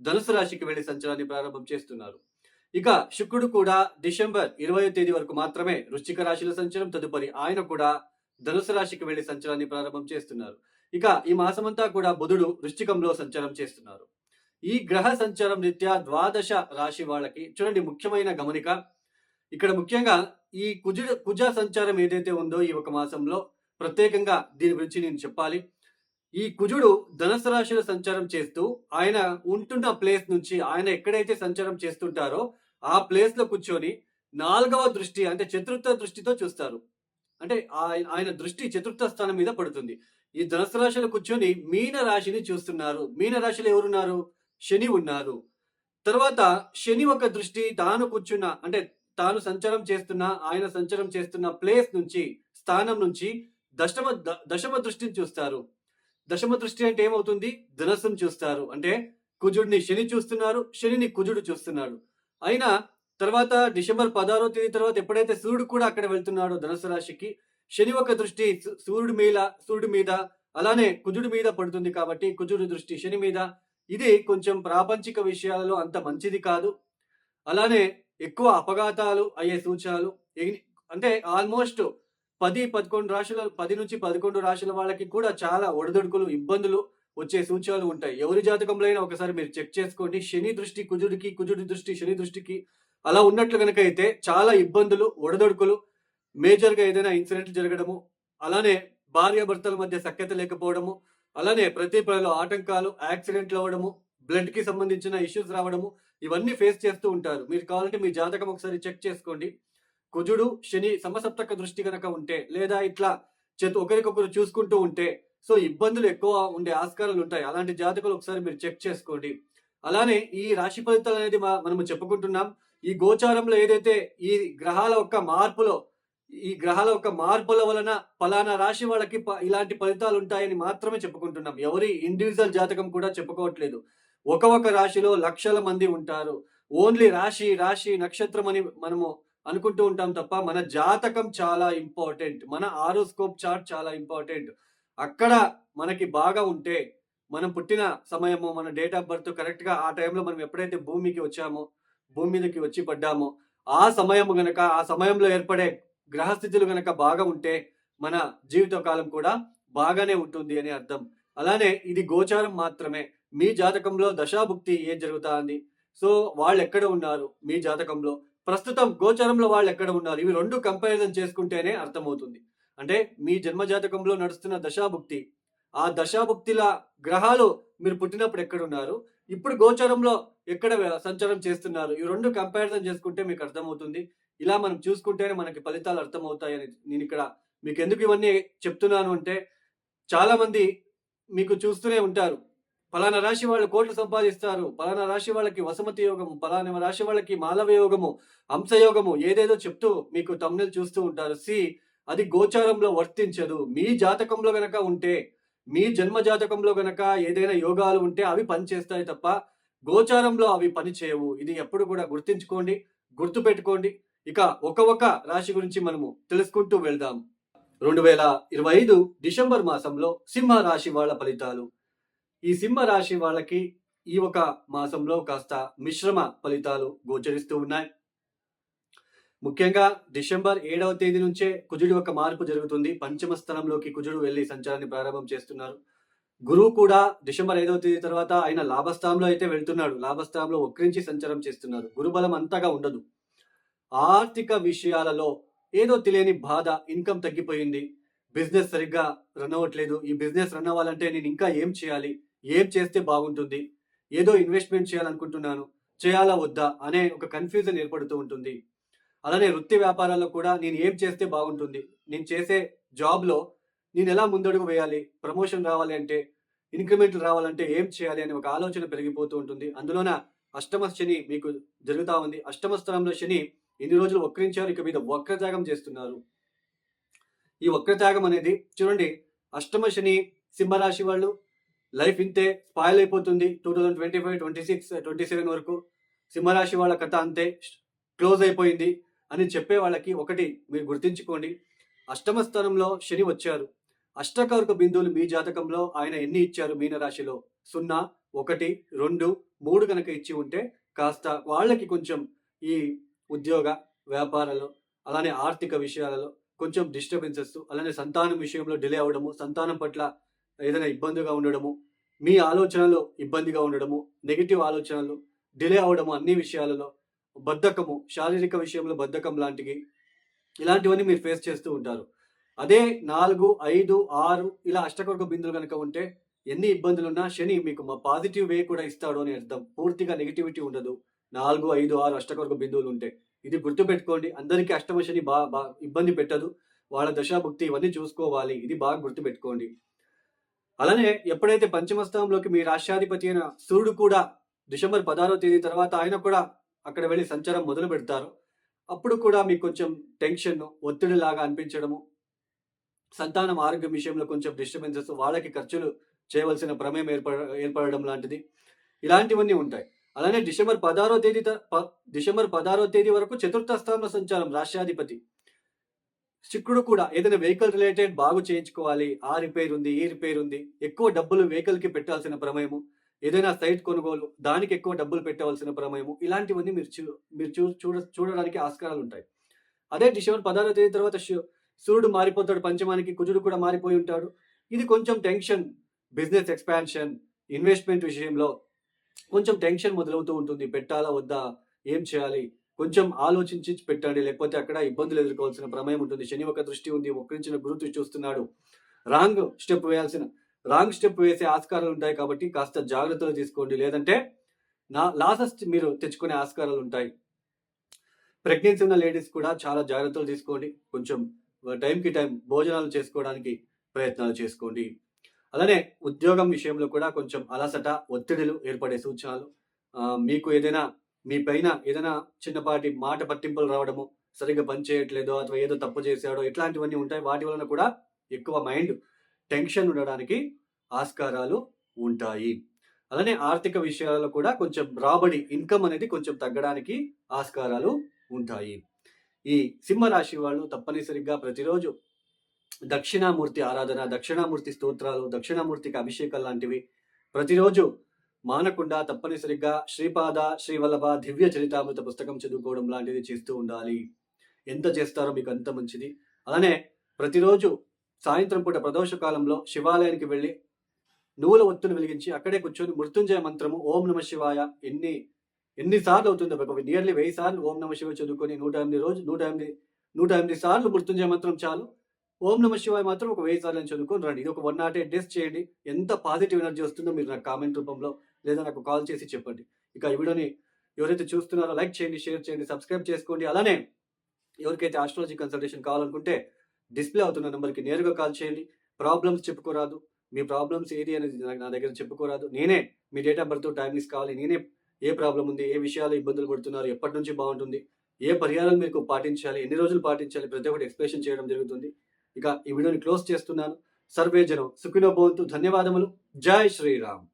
ధనుసు రాశికి వెళ్ళి సంచారాన్ని ప్రారంభం చేస్తున్నారు. ఇక శుక్రుడు కూడా డిసెంబర్ ఇరవై తేదీ వరకు మాత్రమే వృశ్చిక రాశిలో సంచారం తదుపరి ఆయన కూడా ధనుసు రాశికి వెళ్ళి సంచారాన్ని ప్రారంభం చేస్తున్నారు. ఇక ఈ మాసమంతా కూడా బుధుడు వృశ్చికంలో సంచారం చేస్తున్నారు. ఈ గ్రహ సంచారం రీత్యా ద్వాదశ రాశి వాళ్ళకి చూడండి ముఖ్యమైన గమనిక. ఇక్కడ ముఖ్యంగా ఈ కుజుడు కుజ సంచారం ఏదైతే ఉందో ఈ ఒక మాసంలో ప్రత్యేకంగా దీని గురించి నేను చెప్పాలి. ఈ కుజుడు ధనుసు రాశిలో సంచారం చేస్తూ ఆయన ఉంటున్న ప్లేస్ నుంచి ఆయన ఎక్కడైతే సంచారం చేస్తుంటారో ఆ ప్లేస్లో కూర్చొని నాలుగవ దృష్టి అంటే చతుర్థ దృష్టితో చూస్తారు. అంటే ఆయన ఆయన దృష్టి చతుర్థ స్థానం మీద పడుతుంది. ఈ ధనుసు రాశిలో కూర్చొని మీన రాశిని చూస్తున్నారు. మీన రాశిలో ఎవరున్నారు? శని ఉన్నారు. తర్వాత శని ఒక దృష్టి తాను కూర్చున్న అంటే తాను సంచారం చేస్తున్న ఆయన సంచారం చేస్తున్న ప్లేస్ నుంచి స్థానం నుంచి దశమ దశమ దృష్టిని చూస్తారు. దశమ దృష్టి అంటే ఏమవుతుంది? ధనస్సును చూస్తారు. అంటే కుజుడిని శని చూస్తున్నారు శనిని కుజుడు చూస్తున్నాడు. అయినా తర్వాత డిసెంబర్ పదహారో తేదీ తర్వాత ఎప్పుడైతే సూర్యుడు కూడా అక్కడ వెళ్తున్నాడో ధనుసు రాశికి శని ఒక దృష్టి సూర్యుడి మీద సూర్యుడి మీద అలానే కుజుడి మీద పడుతుంది కాబట్టి కుజుడి దృష్టి శని మీద. ఇది కొంచెం ప్రాపంచిక విషయాలలో అంత మంచిది కాదు. అలానే ఎక్కువ అపఘాతాలు అయ్యే సూచనలు అంటే ఆల్మోస్ట్ పది పదకొండు రాశుల పది నుంచి పదకొండు రాశుల వాళ్ళకి కూడా చాలా ఒడిదొడుకులు ఇబ్బందులు వచ్చే సూచనలు ఉంటాయి. ఎవరి జాతకంలో అయినా ఒకసారి మీరు చెక్ చేసుకోండి. శని దృష్టి కుజుడికి కుజుడి దృష్టి శని దృష్టికి అలా ఉన్నట్లు కనుక అయితే చాలా ఇబ్బందులు ఒడదొడుకులు మేజర్గా ఏదైనా ఇన్సిడెంట్ జరగడము అలానే భార్యాభర్తల మధ్య సఖ్యత లేకపోవడము అలానే ప్రతి పనిలో ఆటంకాలు యాక్సిడెంట్లు అవ్వడము బ్లడ్కి సంబంధించిన ఇష్యూస్ రావడము ఇవన్నీ ఫేస్ చేస్తూ ఉంటారు. మీరు కావాలంటే మీ జాతకం ఒకసారి చెక్ చేసుకోండి. కుజుడు శని సమసప్తక దృష్టి కనుక ఉంటే లేదా ఇట్లా చేతు ఒకరికొకరు చూసుకుంటూ ఉంటే సో ఇబ్బందులు ఎక్కువ ఉండే ఆస్కారాలు ఉంటాయి. అలాంటి జాతకులు ఒకసారి మీరు చెక్ చేసుకోండి. అలానే ఈ రాశి ఫలితాలు అనేది మా- మనము చెప్పుకుంటున్నాం. ఈ గోచారంలో ఏదైతే ఈ గ్రహాల యొక్క మార్పులో ఈ గ్రహాల యొక్క మార్పుల వలన ఫలానా రాశి వాళ్ళకి ప- ఇలాంటి ఫలితాలు ఉంటాయని మాత్రమే చెప్పుకుంటున్నాం. ఎవరి ఇండివిజువల్ జాతకం కూడా చెప్పుకోవట్లేదు. ఒక ఒక రాశిలో లక్షల మంది ఉంటారు. ఓన్లీ రాశి రాశి నక్షత్రం అని మనము అనుకుంటూ ఉంటాం తప్ప మన జాతకం చాలా ఇంపార్టెంట్. మన ఆరోస్కోప్ చార్ట్ చాలా ఇంపార్టెంట్. అక్కడ మనకి బాగా ఉంటే మనం పుట్టిన సమయము మన డేట్ ఆఫ్ బర్త్ కరెక్ట్గా ఆ టైంలో మనం ఎప్పుడైతే భూమికి వచ్చామో భూమి మీదకి వచ్చి పడ్డామో ఆ సమయం గనక ఆ సమయంలో ఏర్పడే గ్రహస్థితులు గనక బాగా ఉంటే మన జీవితకాలం కూడా బాగానే ఉంటుంది అని అర్థం. అలానే ఇది గోచారం మాత్రమే. మీ జాతకంలో దశాభుక్తి ఏం జరుగుతా ఉంది సో వాళ్ళు ఎక్కడ ఉన్నారు మీ జాతకంలో? ప్రస్తుతం గోచరంలో వాళ్ళు ఎక్కడ ఉన్నారు ఇవి రెండు కంపారిజన్ చేసుకుంటేనే అర్థమవుతుంది. అంటే మీ జన్మజాతకంలో నడుస్తున్న దశాభుక్తి ఆ దశాభుక్తిల గ్రహాలు మీరు పుట్టినప్పుడు ఎక్కడ ఉన్నారు ఇప్పుడు గోచరంలో ఎక్కడ సంచారం చేస్తున్నారు? ఈ రెండు కంపారిజన్ చేసుకుంటే మీకు అర్థమవుతుంది. ఇలా మనం చూసుకుంటేనే మనకి ఫలితాలు అర్థమవుతాయని నేను ఇక్కడ మీకు ఎందుకు ఇవన్నీ చెప్తున్నాను అంటే చాలామంది మీకు చూస్తూనే ఉంటారు. ఫలానా రాశి వాళ్ళు కోట్లు సంపాదిస్తారు. ఫలానా రాశి వాళ్ళకి వసమతి యోగము ఫలానా రాశి వాళ్ళకి మాలవ యోగము హంసయోగము ఏదేదో చెప్తూ మీకు తమ్ముళ్ళు చూస్తూ ఉంటారు. సి అది గోచారంలో వర్తించదు. మీ జాతకంలో గనక ఉంటే మీ జన్మ జాతకంలో గనక ఏదైనా యోగాలు ఉంటే అవి పనిచేస్తాయి తప్ప గోచారంలో అవి పని చేయవు ఇది ఎప్పుడు కూడా గుర్తించుకోండి గుర్తు పెట్టుకోండి ఇక ఒక ఒక రాశి గురించి మనము తెలుసుకుంటూ వెళ్దాం. రెండు వేల ఇరవై ఐదు డిసెంబర్ మాసంలో సింహ రాశి వాళ్ళ ఫలితాలు. ఈ సింహ రాశి వాళ్ళకి ఈ ఒక మాసంలో కాస్త మిశ్రమ ఫలితాలు గోచరిస్తూ ఉన్నాయి. ముఖ్యంగా డిసెంబర్ ఏడవ తేదీ నుంచే కుజుడి యొక్క మార్పు జరుగుతుంది. పంచమ స్థలంలోకి కుజుడు వెళ్ళి సంచారాన్ని ప్రారంభం చేస్తున్నారు. గురువు కూడా డిసెంబర్ ఐదవ తేదీ తర్వాత ఆయన లాభస్థానంలో అయితే వెళ్తున్నాడు. లాభస్థానంలో వక్రించి సంచారం చేస్తున్నారు. గురుబలం అంతగా ఉండదు. ఆర్థిక విషయాలలో ఏదో తెలియని బాధ ఇన్కమ్ తగ్గిపోయింది. బిజినెస్ సరిగ్గా రన్ అవ్వట్లేదు. ఈ బిజినెస్ రన్ అవ్వాలంటే నేను ఇంకా ఏం చేయాలి? ఏం చేస్తే బాగుంటుంది? ఏదో ఇన్వెస్ట్మెంట్ చేయాలనుకుంటున్నాను. చేయాలా వద్దా? అనే ఒక కన్ఫ్యూజన్ ఏర్పడుతూ ఉంటుంది. అలానే వృత్తి వ్యాపారాల్లో కూడా నేను ఏం చేస్తే బాగుంటుంది? నేను చేసే జాబ్లో నేను ఎలా ముందడుగు వేయాలి? ప్రమోషన్ రావాలి అంటే ఇంక్రిమెంట్లు రావాలంటే ఏం చేయాలి అనే ఒక ఆలోచన పెరిగిపోతూ ఉంటుంది. అందులోన అష్టమ శని మీకు జరుగుతూ ఉంది. అష్టమ స్థలంలో శని ఇన్ని రోజులు వక్రించారు? ఇక మీద వక్రత్యాగం చేస్తున్నారు. ఈ వక్రత్యాగం అనేది చూడండి అష్టమ శని సింహరాశి వాళ్ళు లైఫ్ ఇంతే స్పాయిల్ అయిపోతుంది two thousand twenty five twenty six twenty seven వరకు. సింహరాశి వాళ్ళ కథ అంతే క్లోజ్ అయిపోయింది అని చెప్పే వాళ్ళకి ఒకటి మీరు గుర్తించుకోండి. అష్టమ స్థానంలో శని వచ్చారు. అష్టకర్క బిందువులు మీ జాతకంలో ఆయన ఎన్ని ఇచ్చారు మీనరాశిలో? సున్నా ఒకటి రెండు మూడు కనుక ఇచ్చి ఉంటే కాస్త వాళ్ళకి కొంచెం ఈ ఉద్యోగ వ్యాపారాలు అలానే ఆర్థిక విషయాలలో కొంచెం డిస్టర్బెన్సెస్ అలానే సంతానం విషయంలో డిలే అవ్వడము సంతానం పట్ల ఏదైనా ఇబ్బందిగా ఉండడము మీ ఆలోచనలో ఇబ్బందిగా ఉండడము నెగిటివ్ ఆలోచనలు డిలే అవ్వడము అన్ని విషయాలలో బద్ధకము శారీరక విషయంలో బద్ధకం లాంటివి ఇలాంటివన్నీ మీరు ఫేస్ చేస్తూ ఉంటారు. అదే నాలుగు ఐదు ఆరు ఇలా అష్టకొరక బిందులు కనుక ఉంటే ఎన్ని ఇబ్బందులు ఉన్నా శని మీకు మా పాజిటివ్ వే కూడా ఇస్తాడు అని అర్థం. పూర్తిగా నెగిటివిటీ ఉండదు. నాలుగు ఐదు ఆరు అష్టకొరక బిందువులు ఉంటాయి ఇది గుర్తుపెట్టుకోండి. అందరికీ అష్టమ శని బా బా ఇబ్బంది పెట్టదు. వాళ్ళ దశాభుక్తి ఇవన్నీ చూసుకోవాలి. ఇది బాగా గుర్తుపెట్టుకోండి. అలానే ఎప్పుడైతే పంచమస్థానంలోకి మీ రాష్ట్రాధిపతి అయిన సూర్యుడు కూడా డిసెంబర్ పదహారో తేదీ తర్వాత ఆయన కూడా అక్కడ వెళ్ళి సంచారం మొదలు పెడతారు. అప్పుడు కూడా మీకు కొంచెం టెన్షన్ ఒత్తిడి లాగా అనిపించడము సంతానం ఆరోగ్యం విషయంలో కొంచెం డిస్టర్బెన్సెస్ వాళ్ళకి ఖర్చులు చేయవలసిన ప్రమేయం ఏర్పడ ఏర్పడడం లాంటిది. ఇలాంటివన్నీ ఉంటాయి. అలానే డిసెంబర్ పదహారో తేదీ డిసెంబర్ పదహారో తేదీ వరకు చతుర్థ స్థానంలో సంచారం రాష్ట్రాధిపతి. శుక్రుడు కూడా ఏదైనా వెహికల్ రిలేటెడ్ బాగు చేయించుకోవాలి ఆ రిపేర్ ఉంది ఈ రిపేర్ ఉంది ఎక్కువ డబ్బులు వెహికల్కి పెట్టాల్సిన ప్రమేయము. ఏదైనా సైట్ కొనుగోలు దానికి ఎక్కువ డబ్బులు పెట్టవలసిన ప్రమేయము. ఇలాంటివన్నీ మీరు చూ మీరు చూ చూడ చూడడానికి ఆస్కారాలు ఉంటాయి. అదే డిసెంబర్ పదహారో తేదీ తర్వాత సూర్యుడు మారిపోతాడు పంచమానికి కుజుడు కూడా మారిపోయి ఉంటాడు. ఇది కొంచెం టెన్షన్ బిజినెస్ ఎక్స్పాన్షన్ ఇన్వెస్ట్మెంట్ విషయంలో కొంచెం టెన్షన్ మొదలవుతూ ఉంటుంది. పెట్టాలా వద్దా ఏం చేయాలి కొంచెం ఆలోచించి పెట్టండి. లేకపోతే అక్కడ ఇబ్బందులు ఎదుర్కోవాల్సిన ప్రమేయం ఉంటుంది. శని ఒక దృష్టి ఉంది. ఒక్కరించిన గురు దృష్టి చూస్తున్నాడు. రాంగ్ స్టెప్ వేయాల్సిన రాంగ్ స్టెప్ వేసే ఆస్కారాలు ఉంటాయి కాబట్టి కాస్త జాగ్రత్తలు తీసుకోండి. లేదంటే నా లాసెస్ మీరు తెచ్చుకునే ఆస్కారాలు ఉంటాయి. ప్రెగ్నెన్సీ ఉన్న లేడీస్ కూడా చాలా జాగ్రత్తలు తీసుకోండి. కొంచెం టైంకి టైం భోజనాలు చేసుకోవడానికి ప్రయత్నాలు చేసుకోండి. అలానే ఉద్యోగం విషయంలో కూడా కొంచెం అలసట ఒత్తిడిలు ఏర్పడే సూచనలు మీకు ఏదైనా మీ పైన ఏదైనా చిన్నపాటి మాట పట్టింపులు రావడము సరిగ్గా పని చేయట్లేదో ಅಥವಾ ఏదో తప్పు చేశాడో ఇట్లాంటివన్నీ ఉంటాయి వాటి వలన కూడా ఎక్కువ మైండ్ టెన్షన్ ఉండడానికి ఆస్కారాలు ఉంటాయి అలానే ఆర్థిక విషయాలలో కూడా కొంచెం రాబడి ఇన్కమ్ అనేది కొంచెం తగ్గడానికి ఆస్కారాలు ఉంటాయి ఈ సింహరాశి వాళ్ళు తప్పనిసరిగా ప్రతిరోజు దక్షిణామూర్తి ఆరాధన దక్షిణామూర్తి స్తోత్రాలు దక్షిణామూర్తికి అభిషేకాలు లాంటివి ప్రతిరోజు మానకుండా తప్పనిసరిగా శ్రీపాద శ్రీవల్లభ దివ్య చరితామృత పుస్తకం చదువుకోవడం లాంటిది చేస్తూ ఉండాలి. ఎంత చేస్తారో మీకు అంత మంచిది. అలానే ప్రతిరోజు సాయంత్రం పూట ప్రదోష కాలంలో శివాలయానికి వెళ్ళి నువ్వుల ఒత్తును వెలిగించి అక్కడే కూర్చొని మృత్యుంజయ మంత్రము ఓం నమ శివాయ ఎన్ని ఎన్నిసార్లు అవుతుంది ఒక నియర్లీ వెయ్యి సార్లు ఓం నమ శివ చదువుకొని నూట ఎనిమిది రోజు నూట ఎనిమిది నూట ఎనిమిది సార్లు మృత్యుంజయ మంత్రం చాలు. ఓం నమ శివాయ మాత్రం ఒక వెయ్యి సార్లు చదువుకొని రండి. ఇది ఒక వన్ నాట్ ఎయిట్ డేస్ చేయండి. ఎంత పాజిటివ్ ఎనర్జీ వస్తుందో మీరు నాకు కామెంట్ రూపంలో లేదా నాకు కాల్ చేసి చెప్పండి. ఇక ఈ వీడియోని ఎవరైతే చూస్తున్నారో లైక్ చేయండి షేర్ చేయండి సబ్స్క్రైబ్ చేసుకోండి. అలానే ఎవరికైతే ఆస్ట్రాలజీ కన్సల్టేషన్ కావాలనుకుంటే డిస్ప్లే అవుతున్న నెంబర్కి నేరుగా కాల్ చేయండి. ప్రాబ్లమ్స్ చెప్పుకోరాదు. మీ ప్రాబ్లమ్స్ ఏది అనేది నా దగ్గర చెప్పుకోరాదు. నేనే మీ డేట్ ఆఫ్ బర్త్ టైమింగ్స్ కావాలి. నేనే ఏ ప్రాబ్లం ఉంది ఏ విషయాలు ఇబ్బందులు పడుతున్నారు ఎప్పటి నుంచి బాగుంటుంది ఏ పరిహారాలు మీకు పాటించాలి ఎన్ని రోజులు పాటించాలి ప్రతి ఒక్కటి ఎక్స్ప్లెనేషన్ చేయడం జరుగుతుంది. ఇక ఈ వీడియోని క్లోజ్ చేస్తున్నాను. సర్వే జనం సుఖినో భవంతు. ధన్యవాదములు. జై శ్రీరామ్.